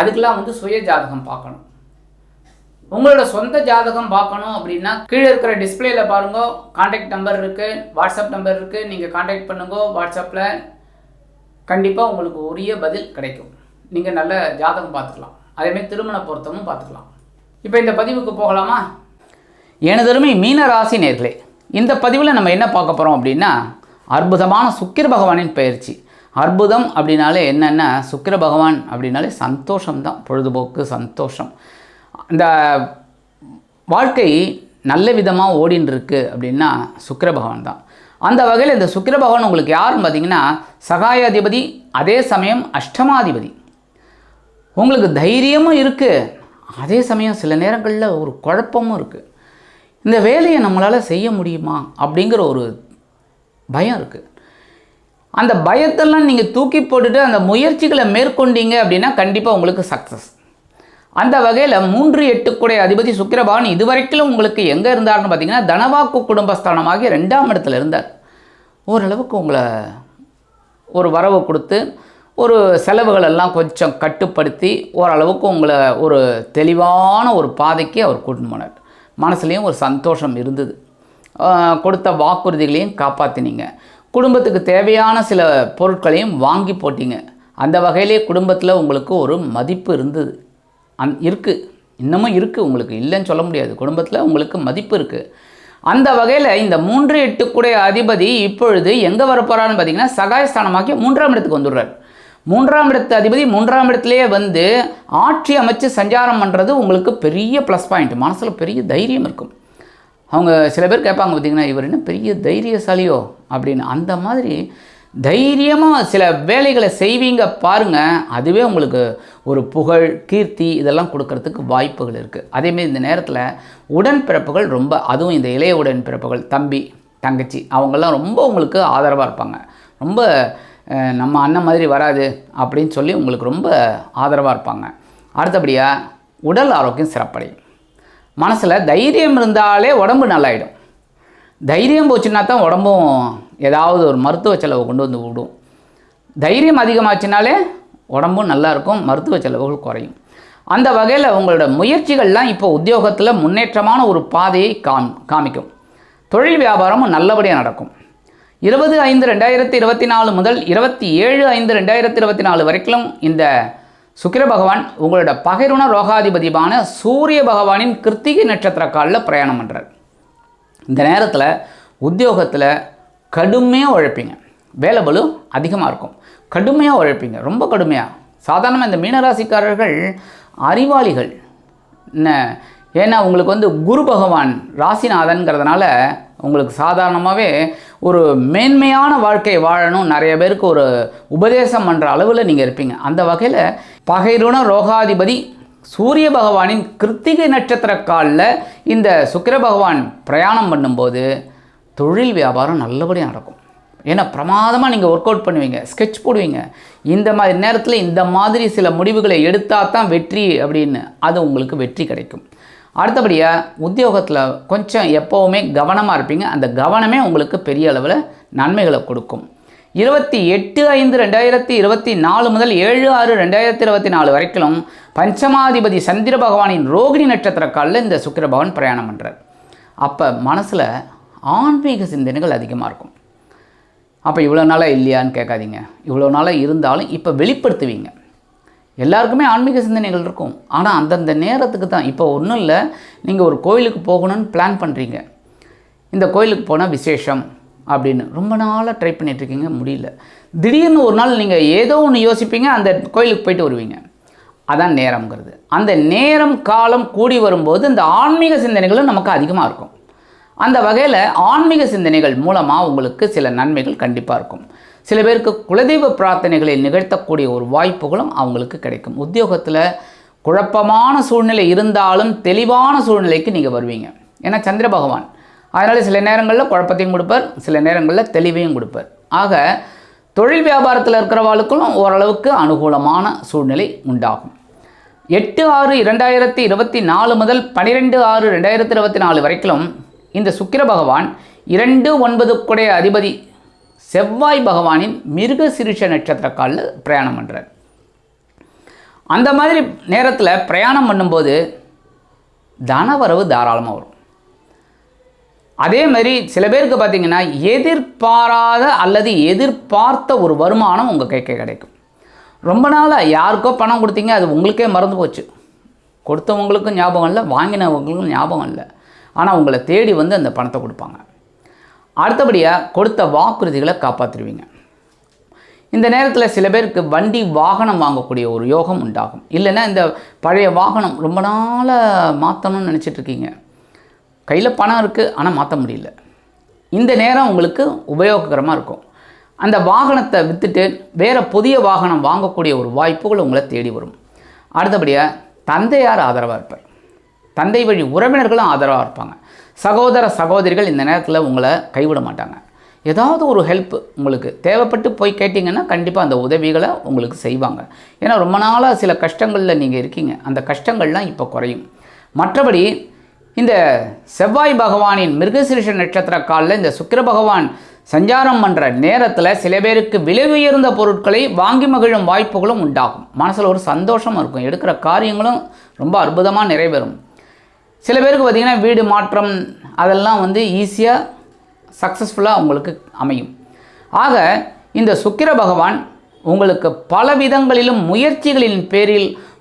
அதுக்கெல்லாம் வந்து சுய ஜாதகம் பார்க்கணும். உங்களோட சொந்த ஜாதகம் பார்க்கணும் அப்படின்னா கீழே இருக்கிற டிஸ்பிளேல பாருங்க. காண்டாக்ட் நம்பர் இருக்குது வாட்ஸ்அப் நம்பர் இருக்குது நீங்கள் காண்டாக்ட் பண்ணுங்க வாட்ஸ்அப்பில் கண்டிப்பாக உங்களுக்கு உரிய பதில் கிடைக்கும். நீங்கள் நல்ல ஜாதகம் பார்த்துக்கலாம். அதேமாதிரி திருமண பொருத்தமும் பார்த்துக்கலாம். இப்போ இந்த பதிவுக்கு போகலாமா? எனதருமை மீன ராசி நேர்களே இந்த பதிவில் நம்ம என்ன பார்க்க போகிறோம் அப்படின்னா அற்புதமான சுக்கிர பகவானின் பயிற்சி. அற்புதம் அப்படின்னாலே என்னென்னா சுக்கிர பகவான் அப்படின்னாலே சந்தோஷம்தான். பொழுதுபோக்கு சந்தோஷம். இந்த வாழ்க்கை நல்ல விதமாக ஓடின்னு இருக்கு அப்படின்னா சுக்கிர பகவான் தான் அந்த வகையில் இந்த சுக்கிர பகவான் உங்களுக்கு யாருன்னு பார்த்தீங்கன்னா சகாயாதிபதி அதே சமயம் அஷ்டமாதிபதி. உங்களுக்கு தைரியமும் இருக்குது அதே சமயம் சில நேரங்களில் ஒரு குழப்பமும் இருக்குது இந்த வேலையை நம்மளால் செய்ய முடியுமா அப்படிங்கிற ஒரு பயம் இருக்குது அந்த பயத்தெல்லாம் நீங்கள் தூக்கி போட்டுட்டு அந்த முயற்சிகளை மேற்கொண்டீங்க அப்படின்னா கண்டிப்பாக உங்களுக்கு சக்ஸஸ் அந்த வகையில் மூன்று எட்டுக்குடைய அதிபதி சுக்கிரபகவான் இதுவரைக்கும் உங்களுக்கு எங்கே இருந்தார்னு பார்த்தீங்கன்னா தனவாக்கு குடும்பஸ்தானமாகி ரெண்டாம் இடத்துல இருந்தார். ஓரளவுக்கு உங்களை ஒரு வரவு கொடுத்து ஒரு செலவுகளெல்லாம் கொஞ்சம் கட்டுப்படுத்தி ஓரளவுக்கு உங்களை ஒரு தெளிவான ஒரு பாதைக்கு அவர் கூட்டின்னு போனார். மனசுலேயும் ஒரு சந்தோஷம் இருந்தது. கொடுத்த வாக்குறுதிகளையும் காப்பாற்றினீங்க குடும்பத்துக்கு தேவையான சில பொருட்களையும் வாங்கி போட்டீங்க. அந்த வகையிலே குடும்பத்தில் உங்களுக்கு ஒரு மதிப்பு இருந்தது. அந் இருக்குது இன்னமும் இருக்குது உங்களுக்கு இல்லைன்னு சொல்ல முடியாது. குடும்பத்தில் உங்களுக்கு மதிப்பு இருக்குது அந்த வகையில் இந்த மூன்று எட்டுக்குடைய அதிபதி இப்பொழுது எங்கே வரப்போகிறான்னு பார்த்தீங்கன்னா சகாயஸ்தானமாக்கி மூன்றாம் இடத்துக்கு வந்துடுறார். மூன்றாம் இடத்து அதிபதி மூன்றாம் இடத்துலேயே வந்து ஆட்சி அமைச்சு சஞ்சாரம் பண்ணுறது உங்களுக்கு பெரிய ப்ளஸ் பாயிண்ட் மனசில் பெரிய தைரியம் இருக்கும். அவங்க சில பேர் கேட்பாங்க பார்த்தீங்கன்னா இவர் என்ன பெரிய தைரியசாலியோ? அப்படின்னு. அந்த மாதிரி தைரியமாக சில வேலைகளை செய்வீங்க பாருங்கள் அதுவே உங்களுக்கு ஒரு புகழ் கீர்த்தி இதெல்லாம் கொடுக்கறதுக்கு வாய்ப்புகள் இருக்குது அதேமாரி இந்த நேரத்தில் உடன்பிறப்புகள் ரொம்ப அதுவும் இந்த இளைய உடன்பிறப்புகள் தம்பி தங்கச்சி அவங்கெல்லாம் ரொம்ப உங்களுக்கு ஆதரவாக இருப்பாங்க. ரொம்ப நம்ம அண்ணன் மாதிரி வராது அப்படின்னு சொல்லி உங்களுக்கு ரொம்ப ஆதரவாக இருப்பாங்க. அடுத்தபடியாக உடல் ஆரோக்கியம் சிறப்படையும். மனசில் தைரியம் இருந்தாலே உடம்பு நல்லாயிடும். தைரியம் போச்சுன்னா தான் உடம்பும் ஏதாவது ஒரு மருத்துவ செலவு கொண்டு வந்து விடும். தைரியம் அதிகமாச்சுனாலே உடம்பும் நல்லாயிருக்கும் மருத்துவ செலவுகள் குறையும். அந்த வகையில் உங்களோட முயற்சிகள்லாம் இப்போ உத்தியோகத்தில் முன்னேற்றமான ஒரு பாதையை காம் காமிக்கும். தொழில் வியாபாரமும் நல்லபடியாக நடக்கும். இருபது ஐந்து ரெண்டாயிரத்தி இருபத்தி நாலு முதல் இருபத்தி ஏழு ஐந்து ரெண்டாயிரத்தி இருபத்தி நாலு வரைக்கும் இந்த சுக்கிர பகவான் உங்களோட பகைருண ரோகாதிபதியான சூரிய பகவானின் கிருத்திகை நட்சத்திர காலில் பிரயாணம் பண்ணுறார் இந்த நேரத்தில் உத்தியோகத்தில் கடுமையாக உழைப்பீங்க. வேலை பலு அதிகமாக இருக்கும். கடுமையாக உழைப்பீங்க. ரொம்ப கடுமையாக சாதாரணமாக இந்த மீனராசிக்காரர்கள் அறிவாளிகள். என்ன? ஏன்னா உங்களுக்கு வந்து குரு பகவான் ராசிநாதன்கிறதுனால உங்களுக்கு சாதாரணமாகவே ஒரு மேன்மையான வாழ்க்கையை வாழணும் நிறைய பேருக்கு ஒரு உபதேசம் பண்ணுற அளவில் நீங்கள் இருப்பீங்க. அந்த வகையில் பகைருண ரோகாதிபதி சூரிய பகவானின் கிருத்திகை நட்சத்திர காலில் இந்த சுக்கிர பகவான் பிரயாணம் பண்ணும்போது தொழில் வியாபாரம் நல்லபடியாக நடக்கும். ஏன்னா பிரமாதமாக நீங்கள் ஒர்க் அவுட் பண்ணுவீங்க ஸ்கெட்ச் போடுவீங்க. இந்த மாதிரி நேரத்தில் இந்த மாதிரி சில முடிவுகளை எடுத்தால் தான் வெற்றி அப்படின்னு அது உங்களுக்கு வெற்றி கிடைக்கும். அடுத்தபடியாக உத்தியோகத்தில் கொஞ்சம் எப்போவுமே கவனமாக இருப்பீங்க. அந்த கவனமே உங்களுக்கு பெரிய அளவில் நன்மைகளை கொடுக்கும். இருபத்தி எட்டு ஐந்து ரெண்டாயிரத்தி இருபத்தி நாலு முதல் ஏழு ஆறு ரெண்டாயிரத்தி இருபத்தி நாலு வரைக்கும் பஞ்சமாதிபதி சந்திர பகவானின் ரோகிணி நட்சத்திர காலில் இந்த சுக்கிர பகவான் பிரயாணம் பண்ணுறார் அப்போ மனசில் ஆன்மீக சிந்தனைகள் அதிகமாக இருக்கும். அப்போ இவ்வளோ நாளாக இல்லையான்னு கேட்காதீங்க. இவ்வளோ நாளாக இருந்தாலும் இப்போ வெளிப்படுத்துவீங்க. எல்லாருக்குமே ஆன்மீக சிந்தனைகள் இருக்கும். ஆனால் அந்தந்த நேரத்துக்கு தான். இப்போ ஒன்றும் இல்லை. நீங்கள் ஒரு கோயிலுக்கு போகணும்னு பிளான் பண்ணுறீங்க இந்த கோயிலுக்கு போனால் விசேஷம். அப்படின்னு. ரொம்ப நாளாக ட்ரை பண்ணிகிட்ருக்கீங்க முடியல. திடீர்னு ஒரு நாள் நீங்கள் ஏதோ ஒன்று யோசிப்பீங்க அந்த கோயிலுக்கு போயிட்டு வருவீங்க. அதான் நேரம்ங்கிறது. அந்த நேரம் காலம் கூடி வரும்போது இந்த ஆன்மீக சிந்தனைகளும் நமக்கு அதிகமாக இருக்கும். அந்த வகையில் ஆன்மீக சிந்தனைகள் மூலமாக உங்களுக்கு சில நன்மைகள் கண்டிப்பாக இருக்கும். சில பேருக்கு குலதெய்வ பிரார்த்தனைகளை நிகழ்த்தக்கூடிய ஒரு வாய்ப்புகளும் அவங்களுக்கு கிடைக்கும். உத்தியோகத்தில் குழப்பமான சூழ்நிலை இருந்தாலும் தெளிவான சூழ்நிலைக்கு நீங்கள் வருவீங்க. ஏன்னா சந்திர பகவான் அதனால் சில நேரங்களில் குழப்பத்தையும் கொடுப்பார் சில நேரங்களில் தெளிவையும் கொடுப்பார். ஆக தொழில் வியாபாரத்தில் இருக்கிறவாளுக்கும் ஓரளவுக்கு அனுகூலமான சூழ்நிலை உண்டாகும். எட்டு ஆறு இரண்டாயிரத்தி இருபத்தி நாலு முதல் பனிரெண்டு ஆறு ரெண்டாயிரத்தி இருபத்தி நாலு வரைக்கும் இந்த சுக்கிர பகவான் இரண்டு ஒன்பதுக்குடைய அதிபதி செவ்வாய் பகவானின் மிருக சிறுஷ நட்சத்திர காலில் பிரயாணம் பண்ணுறார் அந்த மாதிரி நேரத்தில் பிரயாணம் பண்ணும்போது தனவரவு தாராளமாக வரும். அதே மாதிரி சில பேருக்கு பார்த்தீங்கன்னா எதிர்பாராத அல்லது எதிர்பார்த்த ஒரு வருமானம் உங்கள் கைக்கு கிடைக்கும். ரொம்ப நாளாக யாருக்கோ பணம் கொடுத்தீங்க அது உங்களுக்கே மறந்து போச்சு. கொடுத்தவங்களுக்கும் ஞாபகம் இல்லை வாங்கினவங்களுக்கும் ஞாபகம் இல்லை. ஆனால் உங்களை தேடி வந்து அந்த பணத்தை கொடுப்பாங்க. அடுத்தபடியாக கொடுத்த வாக்குறுதிகளை காப்பாற்றிடுவீங்க இந்த நேரத்தில் சில பேருக்கு வண்டி வாகனம் வாங்கக்கூடிய ஒரு யோகம் உண்டாகும். இல்லைன்னா இந்த பழைய வாகனம் ரொம்ப நாளாக மாற்றணும்னு நினச்சிட்ருக்கீங்க கையில் பணம் இருக்குது ஆனால் மாற்ற முடியல. இந்த நேரம் உங்களுக்கு உபயோககரமாக இருக்கும். அந்த வாகனத்தை விற்றுட்டு வேறு புதிய வாகனம் வாங்கக்கூடிய ஒரு வாய்ப்புகள் உங்களை தேடி வரும். அடுத்தபடியாக தந்தையார் ஆதரவாக இருப்பார். தந்தை வழி உறவினர்களும் ஆதரவாக இருப்பாங்க. சகோதர சகோதரிகள் இந்த நேரத்தில் உங்களை கைவிட மாட்டாங்க. ஏதாவது ஒரு ஹெல்ப் உங்களுக்கு தேவைப்பட்டு போய் கேட்டிங்கன்னா கண்டிப்பாக அந்த உதவிகளை உங்களுக்கு செய்வாங்க. ஏன்னா ரொம்ப நாளாக சில கஷ்டங்களில் நீங்கள் இருக்கீங்க. அந்த கஷ்டங்கள்லாம் இப்போ குறையும். மற்றபடி இந்த செவ்வாய் பகவானின் மிருகசிரிஷ நட்சத்திர காலில் இந்த சுக்கிர பகவான் சஞ்சாரம் பண்ணுற நேரத்தில் சில பேருக்கு விலை உயர்ந்த பொருட்களை வாங்கி மகிழும் வாய்ப்புகளும் உண்டாகும். மனசில் ஒரு சந்தோஷம் இருக்கும். எடுக்கிற காரியங்களும் ரொம்ப அற்புதமாக நிறைவேறும். சில பேருக்கு பார்த்திங்கன்னா வீடு மாற்றம் அதெல்லாம் வந்து ஈஸியாக சக்ஸஸ்ஃபுல்லாக உங்களுக்கு அமையும். ஆக இந்த சுக்கிர பகவான் உங்களுக்கு பல விதங்களிலும் முயற்சிகளின் பேரில்